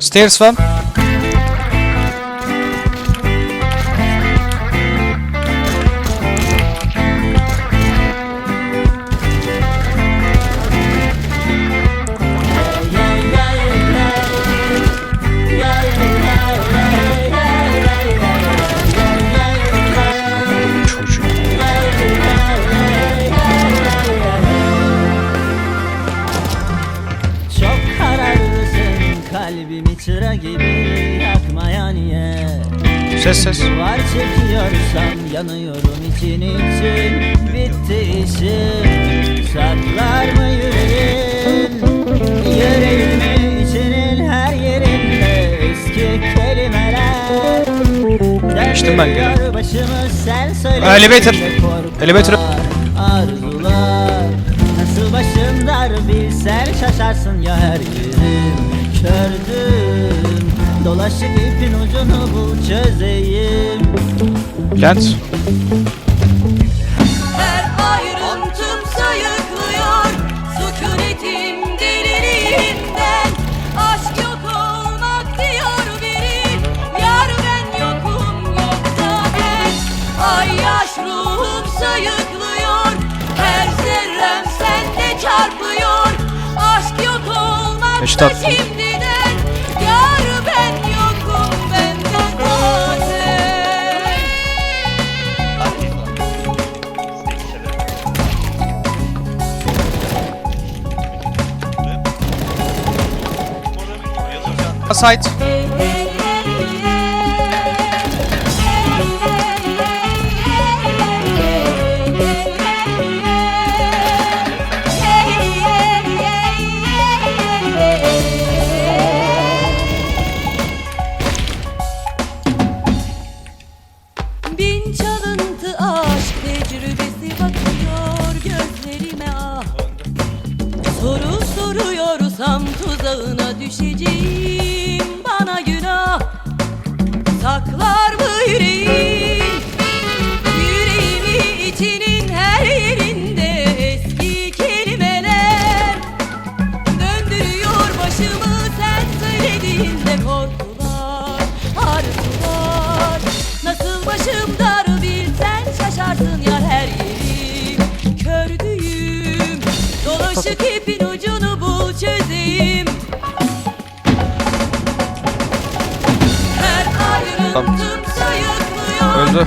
Stairs var. Ses ses. Var çekiyorsam yanıyorum için için bitti işim Saklar mı yüreğin yüreğimi içinin her yerinde eski kelimeler İçtim ben gene. Elevator. Elevator. Arzular Nasıl başım dar bilsen şaşarsın ya her yerim Kördüm Dolaşıp ipin ucunu bul çözeyim. Lens. Her ayrıntım sayıklıyor. Sükunetim deliliğinden. Aşk yok olmak diyor biri Yar ben yokum yoksa ben. Ay yaş ruhum sayıklıyor. Her zerrem sende çarpıyor. Aşk yok olmak da attım. Bin çalıntı aşk tecrübesi bakıyor gözlerime. Ah Soru soruyorsam tuzağına düşeceğim Öldü.